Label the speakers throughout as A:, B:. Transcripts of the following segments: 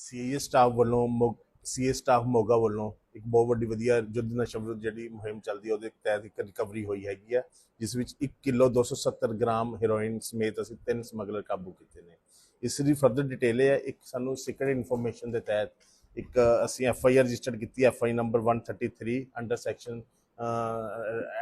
A: CA staff ਵੱਲੋਂ CA staff Moga ਵੱਲੋਂ ਇੱਕ ਬਹੁਤ ਵੱਡੀ ਵਧੀਆ ਯੁੱਧ ਨਸ਼ਾ ਵਿਰੁੱਧ ਜਿਹੜੀ ਮੁਹਿੰਮ ਚੱਲਦੀ ਹੈ, ਉਹਦੇ ਤਹਿਤ ਇੱਕ ਰਿਕਵਰੀ ਹੋਈ ਹੈਗੀ ਆ ਜਿਸ ਵਿੱਚ 1 ਕਿਲੋ 270 ਗ੍ਰਾਮ ਹੈਰੋਇਨ ਸਮੇਤ ਅਸੀਂ ਤਿੰਨ ਸਮਗਲਰ ਕਾਬੂ ਕੀਤੇ ਨੇ। ਇਸ ਦੀ ਫਰਦਰ ਡਿਟੇਲ ਇਹ ਹੈ, ਇੱਕ ਸਾਨੂੰ ਸੀਕ੍ਰੀਟ ਇਨਫੋਰਮੇਸ਼ਨ ਦੇ ਤਹਿਤ ਇੱਕ ਅਸੀਂ ਐਫ ਆਈ ਆਰ ਰਜਿਸਟਰਡ ਕੀਤੀ F I number 133 under section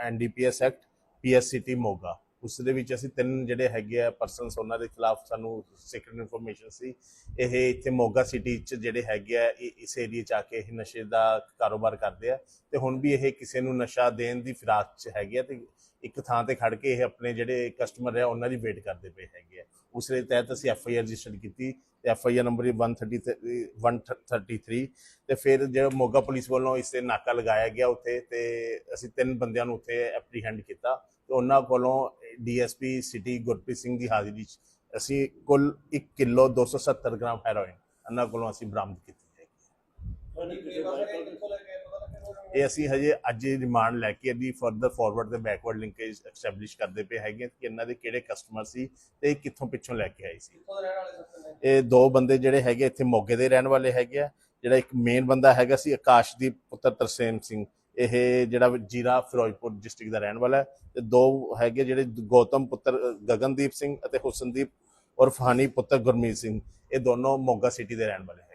A: NDPS act PSCT Moga. ਉਸ ਦੇ ਵਿੱਚ ਅਸੀਂ ਤਿੰਨ ਜਿਹੜੇ ਹੈਗੇ ਆ ਪਰਸਨਸ ਉਹਨਾਂ ਦੇ ਖਿਲਾਫ ਸਾਨੂੰ ਸੀਕ੍ਰੀਟ ਇਨਫੋਰਮੇਸ਼ਨ ਸੀ। ਇਹ ਇੱਥੇ ਮੋਗਾ ਸਿਟੀ ਚ ਜਿਹੜੇ ਹੈਗੇ ਆ, ਇਹ ਇਸ ਏਰੀਆ ਚ ਆ ਕੇ ਇਹ ਨਸ਼ੇ ਦਾ ਕਾਰੋਬਾਰ ਕਰਦੇ ਆ। ਤੇ ਹੁਣ ਵੀ ਇਹ ਕਿਸੇ ਨੂੰ ਨਸ਼ਾ ਦੇਣ ਦੀ ਫਿਰਾਕ ਚ ਹੈਗੇ ਆ ਤੇ ਇੱਕ ਥਾਂ ਤੇ ਖੜ ਕੇ ਇਹ ਆਪਣੇ ਜਿਹੜੇ ਕਸਟਮਰ ਆ, ਉਹਨਾਂ ਦੀ ਵੇਟ ਕਰਦੇ ਪਏ ਹੈਗੇ ਆ। ਉਸ ਦੇ ਤਹਿਤ ਅਸੀਂ ਐਫ ਆਈ ਆਰ ਰਜਿਸਟਰ ਕੀਤੀ। ਤੇ ਐਫ ਆਈ ਆਰ ਨੰਬਰ 133 133 ਤੇ ਫਿਰ ਜਿਹੜਾ ਮੋਗਾ ਪੁਲਿਸ ਵੱਲੋਂ ਇਸ ਤੇ ਨਾਕਾ ਲਗਾਇਆ ਗਿਆ ਉੱਥੇ ਤੇ ਅਸੀਂ ਤਿੰਨ ਬੰਦਿਆਂ ਨੂੰ ਉੱਥੇ ਐਪਰੀਹੈਂਡ ਕੀਤਾ। ਤੇ ਉਹਨਾਂ ਕੋਲੋਂ ਡੀਐਸਪੀ ਸਿਟੀ ਗੁਰਪ੍ਰੀਤ ਸਿੰਘ ਦੀ ਹਾਜ਼ਰੀ 'ਚ ਅਸੀਂ ਕੁੱਲ 1 ਕਿਲੋ 270 ਗ੍ਰਾਮ ਹੈਰੋਇਨ ਉਹਨਾਂ ਕੋਲੋਂ ਅਸੀਂ ਬਰਾਮਦ ਕੀਤੀ ਹੈ। ਇਹ ਅਸੀਂ ਹਜੇ ਅੱਜ ਰਿਮਾਂਡ ਲੈ ਕੇ ਇਹਦੀ ਫਰਦਰ ਫਾਰਵਰਡ ਤੇ ਬੈਕਵਰਡ ਲਿੰਕੇਜ ਐਸਟੈਬਲਿਸ਼ ਕਰਦੇ ਪਏ ਹੈਗੇ ਕਿ ਇਹਨਾਂ ਦੇ ਕਿਹੜੇ ਕਸਟਮਰ ਸੀ ਤੇ ਇਹ ਕਿੱਥੋਂ ਪਿੱਛੋਂ ਲੈ ਕੇ ਆਏ ਸੀ। ਇਹ ਦੋ ਬੰਦੇ ਜਿਹੜੇ ਹੈਗੇ ਇੱਥੇ ਮੋਗੇ ਦੇ ਰਹਿਣ ਵਾਲੇ ਹੈਗੇ ਆ। ਜਿਹੜਾ ਇੱਕ ਮੇਨ ਬੰਦਾ ਹੈਗਾ ਸੀ ਆਕਾਸ਼ਦੀਪ ਪੁੱਤਰ ਤਰਸੇਮ ਸਿੰਘ। ਇਹ ਜਿਹੜਾ ਜੀਰਾ ਫਿਰੋਜ਼ਪੁਰ ਡਿਸਟ੍ਰਿਕਟ ਦਾ ਰਹਿਣ ਵਾਲਾ ਹੈ ਤੇ ਦੋ ਹੈਗੇ ਜਿਹੜੇ ਗੌਤਮ ਪੁੱਤਰ ਗਗਨਦੀਪ ਸਿੰਘ ਅਤੇ ਹੁਸਨਦੀਪ ਔਰ ਫਹਾਨੀ ਪੁੱਤਰ ਗੁਰਮੀਤ ਸਿੰਘ। ਇਹ ਦੋਨੋਂ ਮੋਗਾ ਸਿਟੀ ਦੇ ਰਹਿਣ ਵਾਲੇ ਹੈ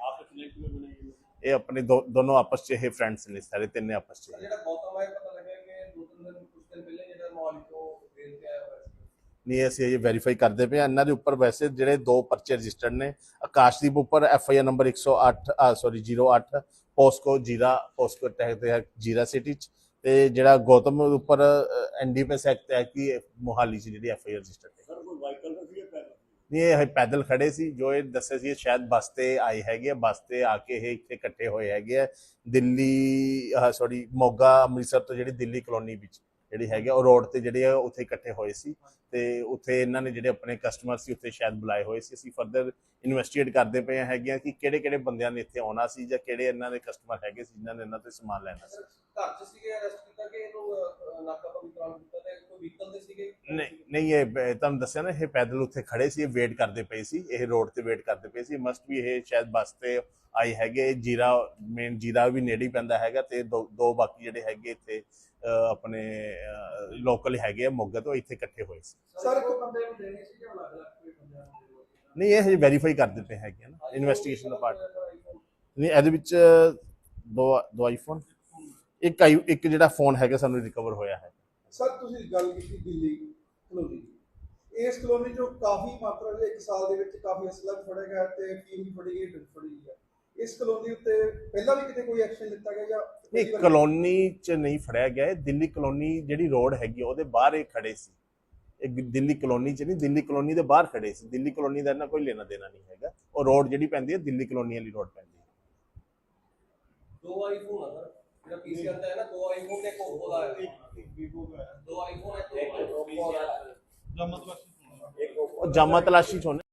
A: ਇਹ ਆਪਣੇ ਦੋ- ਦੋਨੋਂ ਆਪਸ 'ਚ ਇਹ ਫਰੈਂਡਸ ਨੇ ਸਾਰੇ ਤਿੰਨੇ ਆਪਸ 'ਚ।
B: ਜਿਹੜਾ ਗੌਤਮ ਹੈ ਪਤਾ ਲੱਗਿਆ ਕਿ ਦੋ ਤਿੰਨ ਦਿਨ ਕੁਝ ਦਿਨ ਪਹਿਲੇ ਜਿਹੜਾ ਮੋਹਾਲੀ ਤੋਂ ਵੇਲ ਤੇ ਆਇਆ ਹੋਇਆ ਸੀ।
A: ਨਹੀਂ ਅਸੀਂ ਇਹ ਵੈਰੀਫਾਈ ਕਰਦੇ ਪਏ ਇਹਨਾਂ ਦੇ ਉੱਪਰ ਵੈਸੇ ਜਿਹੜੇ ਦੋ ਪਰਚੇ ਰਜਿਸਟਰਡ ਨੇ ਆਕਾਸ਼ਦੀਪ ਉੱਪਰ F I R number 108 sorry 08 POCSO Zira POCSO ਹੈ ਜੀਰਾ ਸਿਟੀ ਚ। ਤੇ ਜਿਹੜਾ ਗੌਤਮ ਉੱਪਰ ਐਨਡੀਪੀਐਸ ਐਕਟ ਹੈ ਕਿ ਮੋਹਾਲੀ ਚ ਜਿਹੜੀ ਐਫ ਆਈ ਆਰ ਰਜਿਸਟਰਡ ਹੈ।
C: ਸਰ ਕੋਈ ਤਾਂ ਪੈਦਲ?
A: ਇਹ ਪੈਦਲ ਖੜੇ ਸੀ। ਜੋ ਇਹ ਦੱਸਿਆ ਸੀ ਸ਼ਾਇਦ ਬੱਸ ਤੇ ਆਏ ਹੈਗੇ ਆ। ਬੱਸ ਤੇ ਆ ਕੇ ਇਹ ਇੱਥੇ ਇਕੱਠੇ ਹੋਏ ਹੈਗੇ ਆ। ਦਿੱਲੀ ਸੌਰੀ ਮੋਗਾ ਅੰਮ੍ਰਿਤਸਰ ਤੋਂ ਜਿਹੜੀ ਦਿੱਲੀ ਕਲੋਨੀ ਵਿੱਚ। ਜਿਹੜੇ ਹੈਗੇ ਆ, ਉਹ ਰੋਡ ਤੇ ਜਿਹੜੇ ਆ ਉੱਥੇ ਇਕੱਠੇ ਹੋਏ ਸੀ ਤੇ ਉੱਥੇ ਇਹਨਾਂ ਨੇ ਜਿਹੜੇ ਆਪਣੇ ਕਸਟਮਰ ਸੀ ਉੱਥੇ ਸ਼ਾਇਦ ਬੁਲਾਏ ਹੋਏ ਸੀ। ਅਸੀਂ ਫਰਦਰ ਇਨਵੈਸਟੀਗੇਟ ਕਰਦੇ ਪਏ ਹੈਗੇ ਕਿ ਕਿਹੜੇ ਕਿਹੜੇ ਬੰਦਿਆਂ ਨੇ ਇੱਥੇ ਆਉਣਾ ਸੀ ਜਾਂ ਕਿਹੜੇ ਇਹਨਾਂ ਦੇ ਕਸਟਮਰ ਹੈਗੇ ਸੀ ਜਿਨ੍ਹਾਂ ਨੇ ਇਹਨਾਂ ਤੋਂ ਸਮਾਨ ਲੈਣਾ ਸੀ।
B: ਘਰ 'ਚ ਸੀਗੇ ਅਰੈਸਟ ਕੀਤਾ ਕਿ ਇਹਨੂੰ ਅਹ, ਨਾਕਾਬੰਦੀ ਕਰਾਉਣ ਦਿੱਤਾ ਤੇ ਕੋਈ ਵਹੀਕਲ ਤੇ ਸੀਗੇ
A: ਨਹੀਂ ਇਹ ਤੁਹਾਨੂੰ ਦੱਸਿਆ ਨਾ ਇਹ ਪੈਦਲ ਉੱਥੇ ਖੜੇ ਸੀ ਵੇਟ ਕਰਦੇ ਪਏ ਸੀ ਇਹ ਰੋਡ ਤੇ ਵੇਟ ਕਰਦੇ ਪਏ ਸੀ ਮਸਟ ਵੀ ਇਹ ਸ਼ਾਇਦ ਬੱਸ ਤੇ ਆਈ ਹੈਗੇ ਇਹ ਜੀਰਾ ਮੇਨ ਜੀਰਾ ਵੀ ਨੇੜੇ ਪੈਂਦਾ ਹੈਗਾ ਤੇ ਦੋ ਬਾਕੀ ਜਿਹੜੇ ਹੈਗੇ ਇੱਥੇ ਆਪਣੇ ਲੋਕਲ ਹੈਗੇ ਮੋਗਾ ਤੋਂ ਇੱਥੇ ਇਕੱਠੇ ਹੋਏ ਸੀ
B: ਸਰ ਇੱਕ ਬੰਦੇ ਨੂੰ ਦੇਣੇ ਸੀ ਜਾਂ ਅਲੱਗ ਅਲੱਗ ਕੋਈ ਬੰਦਿਆਂ ਨੂੰ ਦੇਣੇ ਸੀ?
A: ਨਹੀਂ ਇਹ ਵੈਰੀਫਾਈ ਕਰਦੇ ਪਏ ਹੈਗੇ ਨਾ ਇਨਵੈਸਟੀਗੇਸ਼ਨ ਦਾ ਪਾਰਟ ਨਹੀਂ ਇਹਦੇ ਵਿੱਚ ਦੋ ਦੋ ਆਈਫੋਨ ਇੱਕ ਇੱਕ ਜਿਹੜਾ ਫੋਨ ਹੈਗਾ ਸਾਨੂੰ ਰਿਕਵਰ ਹੋਇਆ ਹੈ
D: ਸਰ ਤੁਸੀਂ ਗੱਲ ਕੀਤੀ ਦਿੱਲੀ। ਇਸ ਕਲੋਨੀ ਚੋਂ ਕਾਫੀ ਮਾਤਰਾ ਦੇ ਇੱਕ ਸਾਲ ਦੇ ਵਿੱਚ ਕਾਫੀ ਅਸਲਾ ਫੜਿਆ ਗਿਆ ਤੇ ਫੀਮ ਵੀ ਫੜੀ ਗਈ ਡਰਗ ਫੜੀ ਗਈ ਹੈ। ਇਸ ਕਲੋਨੀ ਉੱਤੇ ਪਹਿਲਾਂ ਵੀ ਕਿਤੇ ਕੋਈ ਐਕਸ਼ਨ ਲਿੱਤਾ ਗਿਆ ਜਾਂ
A: ਨਹੀਂ ਕਲੋਨੀ ਚ ਨਹੀਂ ਫੜਿਆ ਗਿਆ ਇਹ। ਦਿੱਲੀ ਕਲੋਨੀ ਜਿਹੜੀ ਰੋਡ ਹੈਗੀ ਉਹਦੇ ਬਾਹਰ ਇਹ ਖੜੇ ਸੀ। ਇਹ ਦਿੱਲੀ ਕਲੋਨੀ ਚ ਨਹੀਂ ਦਿੱਲੀ ਕਲੋਨੀ ਦੇ ਬਾਹਰ ਖੜੇ ਸੀ। ਦਿੱਲੀ ਕਲੋਨੀ ਦਾ ਇਹਨਾਂ ਕੋਈ ਲੈਣਾ ਦੇਣਾ ਨਹੀਂ ਹੈਗਾ। ਉਹ ਰੋਡ ਜਿਹੜੀ ਪੈਂਦੀ ਹੈ ਦਿੱਲੀ ਕਲੋਨੀ ਵਾਲੀ ਰੋਡ ਪੈਂਦੀ ਹੈ।
B: ਦੋ ਆਈਫੋਨ ਆ ਸਰ। ਜਿਹੜਾ ਪੀਸੀਆਰ ਦਾ ਹੈ ਨਾ ਦੋ ਆਈਫੋਨ ਤੇ ਇੱਕ ਓਪੋ ਦਾ ਹੈ
C: ਵੀਵੋ ਦਾ ਹੈ
B: ਦੋ ਆਈਫੋਨ ਇੱਕ Oppo ਦਾ ਹੈ।
C: ਜਮਤ ਵਾਸੀ
A: ਉਹ ਜਾਮਾ ਤਲਾਸ਼ੀ ਚ ਹੋਣੇ